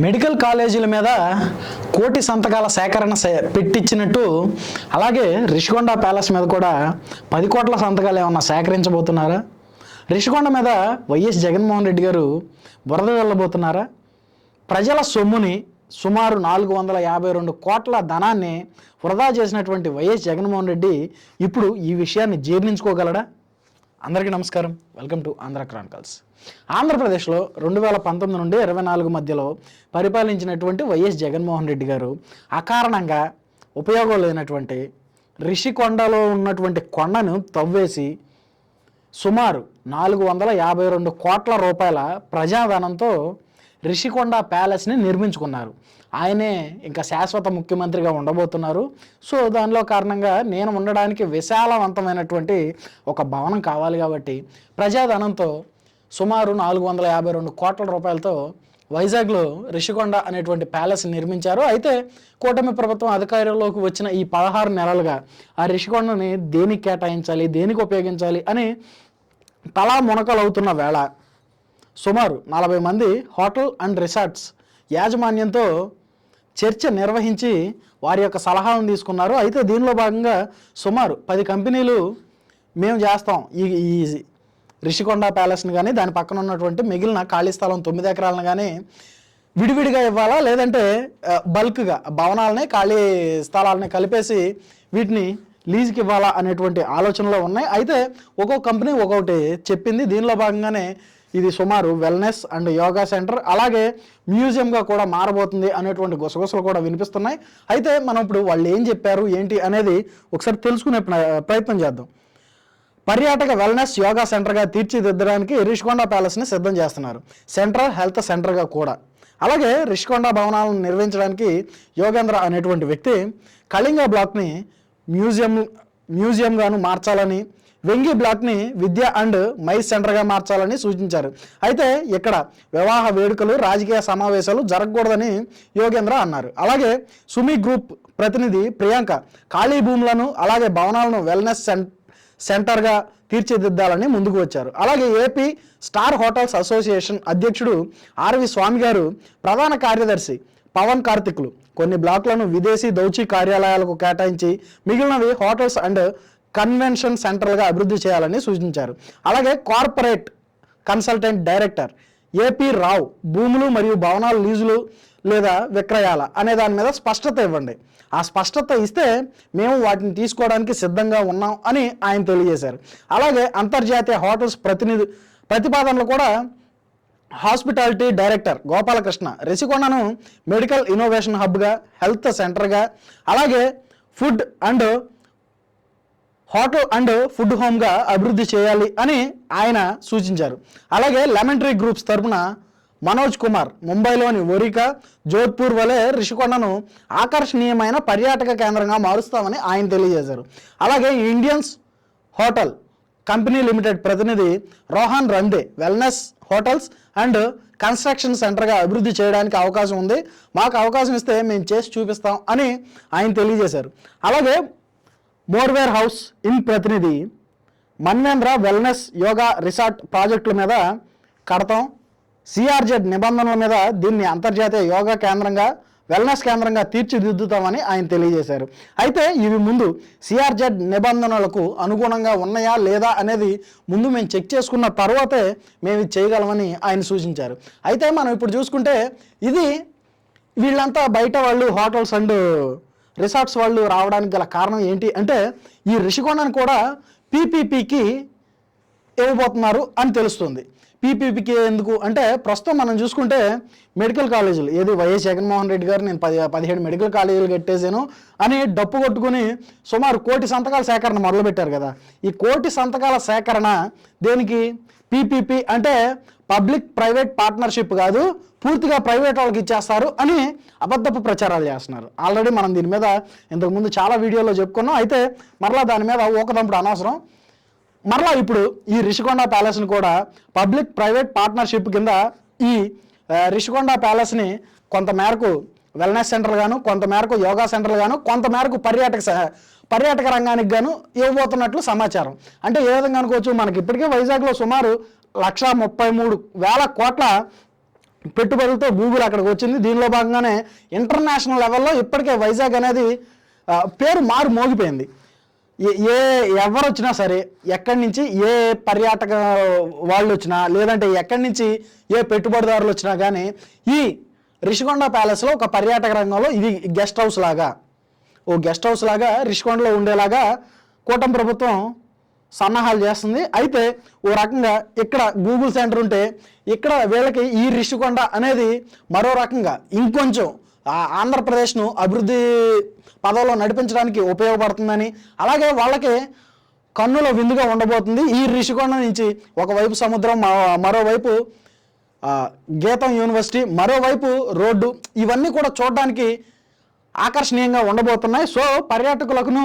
Medical కాలేజీల మీద కోటి సంతకాల సేకరణ సే- పెట్టించినట్టు అలాగే రిషికొండ ప్యాలెస్ మీద కూడా పది కోట్ల సంతకాలు ఏమన్నా సేకరించబోతున్నారా? రిషికొండ మీద వైఎస్ జగన్మోహన్ రెడ్డి గారు బురద వెళ్ళబోతున్నారా? ప్రజల సొమ్ముని సుమారు నాలుగు వందల యాభై రెండు కోట్ల ధనాన్ని వృధా చేసినటువంటి వైఎస్ జగన్మోహన్ రెడ్డి ఇప్పుడు ఈ విషయాన్ని జీర్ణించుకోగలడా? అందరికీ నమస్కారం. వెల్కమ్ టు ఆంధ్ర క్రానికల్స్ ఆంధ్రప్రదేశ్లో రెండు వేల పంతొమ్మిది నుండి ఇరవై నాలుగు మధ్యలో పరిపాలించినటువంటి వైఎస్ జగన్మోహన్ రెడ్డి గారు అకారణంగా ఉపయోగం లేనటువంటి రిషికొండలో ఉన్నటువంటి కొండను తవ్వేసి సుమారు నాలుగు వందల యాభై రెండు కోట్ల రూపాయల ప్రజాధనంతో రిషికొండ ప్యాలెస్ని నిర్మించుకున్నారు. ఆయనే ఇంకా శాశ్వత ముఖ్యమంత్రిగా ఉండబోతున్నారు. సో దానిలో కారణంగా నేను ఉండడానికి విశాలవంతమైనటువంటి ఒక భవనం కావాలి కాబట్టి ప్రజాధనంతో సుమారు నాలుగు వందల యాభై రెండు కోట్ల రూపాయలతో వైజాగ్లో రిషికొండ అనేటువంటి ప్యాలెస్ నిర్మించారు. అయితే కూటమి ప్రభుత్వం అధికారంలోకి వచ్చిన ఈ పదహారు నెలలుగా ఆ రిషికొండని దేనికి కేటాయించాలి దేనికి ఉపయోగించాలి అని తలా మునకలవుతున్న వేళ సుమారు నలభై మంది హోటల్ అండ్ రిసార్ట్స్ యాజమాన్యంతో చర్చ నిర్వహించి వారి యొక్క సలహాలను తీసుకున్నారు. అయితే దీనిలో భాగంగా సుమారు పది కంపెనీలు మేము చేస్తాం. ఈ ఈ రిషికొండ ప్యాలెస్ని కానీ దాని పక్కన ఉన్నటువంటి మిగిలిన ఖాళీ స్థలం తొమ్మిది ఎకరాలను కానీ విడివిడిగా ఇవ్వాలా? లేదంటే బల్క్గా భవనాలని ఖాళీ స్థలాలని కలిపేసి వీటిని లీజుకి ఇవ్వాలా అనేటువంటి ఆలోచనలో ఉన్నాయి. అయితే ఒక్కొక్క కంపెనీ ఒక్కొక్కటి చెప్పింది. దీనిలో భాగంగానే ఇది సుమారు వెల్నెస్ అండ్ యోగా సెంటర్ అలాగే మ్యూజియంగా కూడా మారబోతుంది అనేటువంటి గుసగుసలు కూడా వినిపిస్తున్నాయి. అయితే మనం ఇప్పుడు వాళ్ళు ఏం చెప్పారు ఏంటి అనేది ఒకసారి తెలుసుకునే ప్ర- ప్రయత్నం చేద్దాం. పర్యాటక వెల్నెస్ యోగా సెంటర్గా తీర్చిదిద్దడానికి రిషికొండ ప్యాలెస్ని సిద్ధం చేస్తున్నారు. సెంట్రల్ హెల్త్ సెంటర్గా కూడా. అలాగే రిషికొండ భవనాలను నిర్వహించడానికి యోగేంద్ర అనేటువంటి వ్యక్తి కళింగ బ్లాక్ని మ్యూజియం మ్యూజియంగాను మార్చాలని వెంగి బ్లాక్ని విద్య అండ్ మైస్ సెంటర్గా మార్చాలని సూచించారు. అయితే ఇక్కడ వివాహ వేడుకలు రాజకీయ సమావేశాలు జరగకూడదని యోగేంద్ర అన్నారు. అలాగే సుమి గ్రూప్ ప్రతినిధి ప్రియాంక ఖాళీ భూములను అలాగే భవనాలను వెల్నెస్ సెంటర్ సెంటర్గా తీర్చిదిద్దాలని ముందుకు వచ్చారు. అలాగే ఏపీ స్టార్ హోటల్స్ అసోసియేషన్ అధ్యక్షుడు ఆర్వి స్వామి గారు ప్రధాన కార్యదర్శి పవన్ కార్తిక్లు కొన్ని బ్లాక్లను విదేశీ దౌచి కార్యాలయాలకు కేటాయించి మిగిలినవి హోటల్స్ అండ్ కన్వెన్షన్ సెంటర్గా అభివృద్ధి చేయాలని సూచించారు. అలాగే corporate consultant director A P Rao భూములు మరియు భవనాలు లీజులు లేదా విక్రయాల అనే దాని మీద స్పష్టత ఇవ్వండి. ఆ స్పష్టత ఇస్తే మేము వాటిని తీసుకోవడానికి సిద్ధంగా ఉన్నాం అని ఆయన తెలియజేశారు. అలాగే అంతర్జాతీయ హోటల్స్ ప్రతినిధి ప్రతిపాదనలు కూడా హాస్పిటాలిటీ డైరెక్టర్ గోపాలకృష్ణ రెసికొండను మెడికల్ ఇన్నోవేషన్ హబ్గా హెల్త్ సెంటర్గా అలాగే food and hotel and food హోమ్గా అభివృద్ధి చేయాలి అని ఆయన సూచించారు. అలాగే లెమెంటరీ గ్రూప్స్ తరపున మనోజ్ కుమార్ ముంబైలోని ఒరికా జోధ్పూర్ వలె రిషికొండను ఆకర్షణీయమైన పర్యాటక కేంద్రంగా మారుస్తామని ఆయన తెలియజేశారు. అలాగే ఇండియన్స్ హోటల్ కంపెనీ లిమిటెడ్ ప్రతినిధి Rohan Rande wellness hotels and construction సెంటర్గా అభివృద్ధి చేయడానికి అవకాశం ఉంది. మాకు అవకాశం ఇస్తే మేము చేసి చూపిస్తాం అని ఆయన తెలియజేశారు. అలాగే మోర్వేర్ హౌస్ ఇన్ ప్రతినిధి మన్వేంద్ర వెల్నెస్ యోగా రిసార్ట్ ప్రాజెక్టుల మీద కడతాం. సిఆర్జెడ్ నిబంధనల మీద దీన్ని అంతర్జాతీయ యోగా కేంద్రంగా వెల్నెస్ కేంద్రంగా తీర్చిదిద్దుతామని ఆయన తెలియజేశారు. అయితే ఇవి ముందు సిఆర్జెడ్ నిబంధనలకు అనుగుణంగా ఉన్నాయా లేదా అనేది ముందు మేము చెక్ చేసుకున్న తర్వాతే మేము ఇది చేయగలమని ఆయన సూచించారు. అయితే మనం ఇప్పుడు చూసుకుంటే ఇది వీళ్ళంతా బయట వాళ్ళు హోటల్స్ అండ్ రిసార్ట్స్ వాళ్ళు రావడానికి గల కారణం ఏంటి అంటే ఈ రిషికొండను కూడా పీపీపీకి ఇవ్వబోతున్నారు అని తెలుస్తుంది. పీపీపీకి ఎందుకు అంటే ప్రస్తుతం మనం చూసుకుంటే మెడికల్ కాలేజీలు ఏది వైఎస్ జగన్మోహన్ రెడ్డి గారు నేను పది పదిహేడు మెడికల్ కాలేజీలు కట్టేసాను అని డప్పు కొట్టుకుని సుమారు కోటి సంతకాల సేకరణ మొదలుపెట్టారు కదా. ఈ కోటి సంతకాల సేకరణ దేనికి? పీపీపీ అంటే పబ్లిక్ ప్రైవేట్ పార్ట్నర్షిప్ కాదు పూర్తిగా ప్రైవేట్ వాళ్ళకి ఇచ్చేస్తారు అని అబద్ధపు ప్రచారాలు చేస్తున్నారు. ఆల్రెడీ మనం దీని మీద ఇంతకుముందు చాలా వీడియోలో చెప్పుకున్నాం. అయితే మరలా దాని మీద ఊకదంపుడు అనవసరం. మరలా ఇప్పుడు ఈ రిషికొండ ప్యాలెస్ని కూడా పబ్లిక్ ప్రైవేట్ పార్ట్నర్షిప్ కింద ఈ రిషికొండ ప్యాలెస్ని కొంత మేరకు వెల్నెస్ సెంటర్ గాను కొంత మేరకు యోగా సెంటర్ గాను కొంత మేరకు పర్యాటక పర్యాటక రంగానికి గాను ఇవ్వబోతున్నట్లు సమాచారం. అంటే ఏ విధంగా అనుకోవచ్చు? మనకి ఇప్పటికే వైజాగ్లో సుమారు లక్ష ముప్పై మూడు వేల కోట్ల పెట్టుబడులతో గూగుల్ అక్కడికి వచ్చింది. దీనిలో భాగంగానే ఇంటర్నేషనల్ లెవెల్లో ఇప్పటికే వైజాగ్ అనేది పేరు మారు మోగిపోయింది. ఏ- ఏ ఎవరు వచ్చినా సరే ఎక్కడి నుంచి ఏ పర్యాటక వాళ్ళు వచ్చినా లేదంటే ఎక్కడి నుంచి ఏ పెట్టుబడిదారులు వచ్చినా కానీ ఈ రిషికొండ ప్యాలెస్లో ఒక పర్యాటక రంగంలో ఇది గెస్ట్ హౌస్ లాగా ఓ గెస్ట్ హౌస్ లాగా రిషికొండలో ఉండేలాగా కూటమి ప్రభుత్వం సన్నాహాలు చేస్తుంది. అయితే ఓ రకంగా ఇక్కడ గూగుల్ సెంటర్ ఉంటే ఇక్కడ వీళ్ళకి ఈ రిషికొండ అనేది మరో రకంగా ఇంకొంచెం ఆంధ్రప్రదేశ్ను అభివృద్ధి పదవిలో నడిపించడానికి ఉపయోగపడుతుందని అలాగే వాళ్ళకి కన్నుల విందుగా ఉండబోతుంది. ఈ రిషికొండ నుంచి ఒకవైపు సముద్రం మరోవైపు గీతం యూనివర్సిటీ మరోవైపు రోడ్డు ఇవన్నీ కూడా చూడడానికి ఆకర్షణీయంగా ఉండబోతున్నాయి. సో పర్యాటకులకును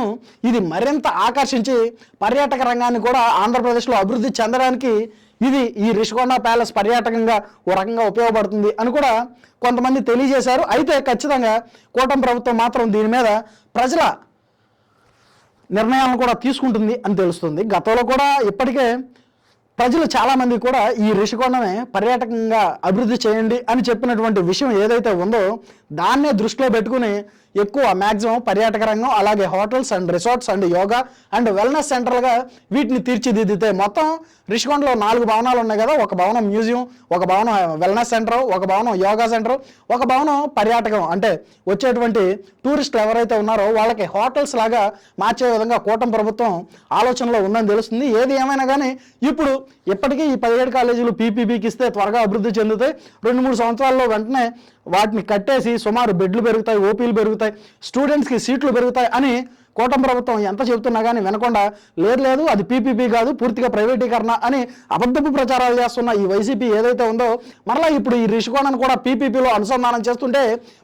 ఇది మరింత ఆకర్షించి పర్యాటక రంగాన్ని కూడా ఆంధ్రప్రదేశ్లో అభివృద్ధి చెందడానికి ఇది ఈ రిషికొండ ప్యాలెస్ పర్యాటకంగా ఓ రకంగా ఉపయోగపడుతుంది అని కూడా కొంతమంది తెలియజేశారు. అయితే ఖచ్చితంగా కూటమి ప్రభుత్వం మాత్రం దీని మీద ప్రజల నిర్ణయాలను కూడా తీసుకుంటుంది అని తెలుస్తుంది. గతంలో కూడా ఇప్పటికే ప్రజలు చాలామంది కూడా ఈ రిషికొండమే పర్యాటకంగా అభివృద్ధి చేయండి అని చెప్పినటువంటి విషయం ఏదైతే ఉందో దాన్నే దృష్టిలో పెట్టుకుని ఎక్కువ మ్యాక్సిమం పర్యాటక రంగం అలాగే hotels and resorts and yoga and wellness సెంటర్లుగా వీటిని తీర్చిదిద్దితే మొత్తం రిషికొండలో నాలుగు భవనాలు ఉన్నాయి కదా ఒక భవనం మ్యూజియం ఒక భవనం వెల్నెస్ సెంటర్ ఒక భవనం యోగా సెంటర్ ఒక భవనం పర్యాటకం. అంటే వచ్చేటువంటి టూరిస్టులు ఎవరైతే ఉన్నారో వాళ్ళకి హోటల్స్ లాగా మార్చే విధంగా కూటమి ప్రభుత్వం ఆలోచనలో ఉందని తెలుస్తుంది. ఏది ఏమైనా కానీ ఇప్పుడు ఇప్పటికీ ఈ పదిహేడు కాలేజీలు పీపీపీకి ఇస్తే త్వరగా అభివృద్ధి చెందుతాయి. రెండు మూడు సంవత్సరాల్లో వెంటనే వాటిని కట్టేసి సుమారు బెడ్లు పెరుగుతాయి ఓపీలు పెరుగుతాయి స్టూడెంట్స్కి సీట్లు పెరుగుతాయి అని కూటమి ప్రభుత్వం ఎంత చెబుతున్నా కానీ వినకుండా లేదు లేదు అది పీపీపీ కాదు పూర్తిగా ప్రైవేటీకరణ అని అబద్ధపు ప్రచారాలు చేస్తున్న ఈ వైసీపీ ఏదైతే ఉందో మరలా ఇప్పుడు ఈ రిషికోణను కూడా పీపీపీలో అనుసంధానం చేస్తుంటే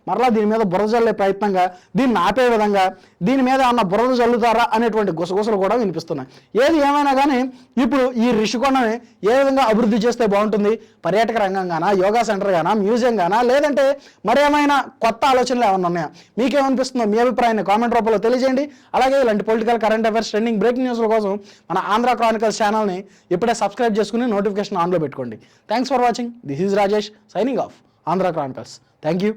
మరలా దీని మీద బురద జల్లే ప్రయత్నంగా దీన్ని ఆపే విధంగా దీని మీద అన్న బురద జల్లుతారా అనేటువంటి గుసగుసలు కూడా వినిపిస్తున్నాయి. ఏది ఏమైనా కానీ ఇప్పుడు ఈ రిషికొండని ఏ విధంగా అభివృద్ధి చేస్తే బాగుంటుంది? పర్యాటక రంగం గానా యోగా సెంటర్ గానా మ్యూజియం గానా లేదంటే మరేమైనా కొత్త ఆలోచనలు ఏమైనా ఉన్నాయా? మీకేమనిపిస్తుందో మీ అభిప్రాయాన్ని కామెంట్ రూపంలో తెలియజేయండి. అలాగే ఇలాంటి political current affairs trending breaking న్యూస్ల కోసం మన ఆంధ్ర క్రానికల్స్ ఛానల్ని ఇప్పుడే సబ్స్క్రైబ్ చేసుకుని నోటిఫికేషన్ ఆన్లో పెట్టుకోండి. Thanks for watching this is Rajesh signing off Andhra Chronicles. Thank you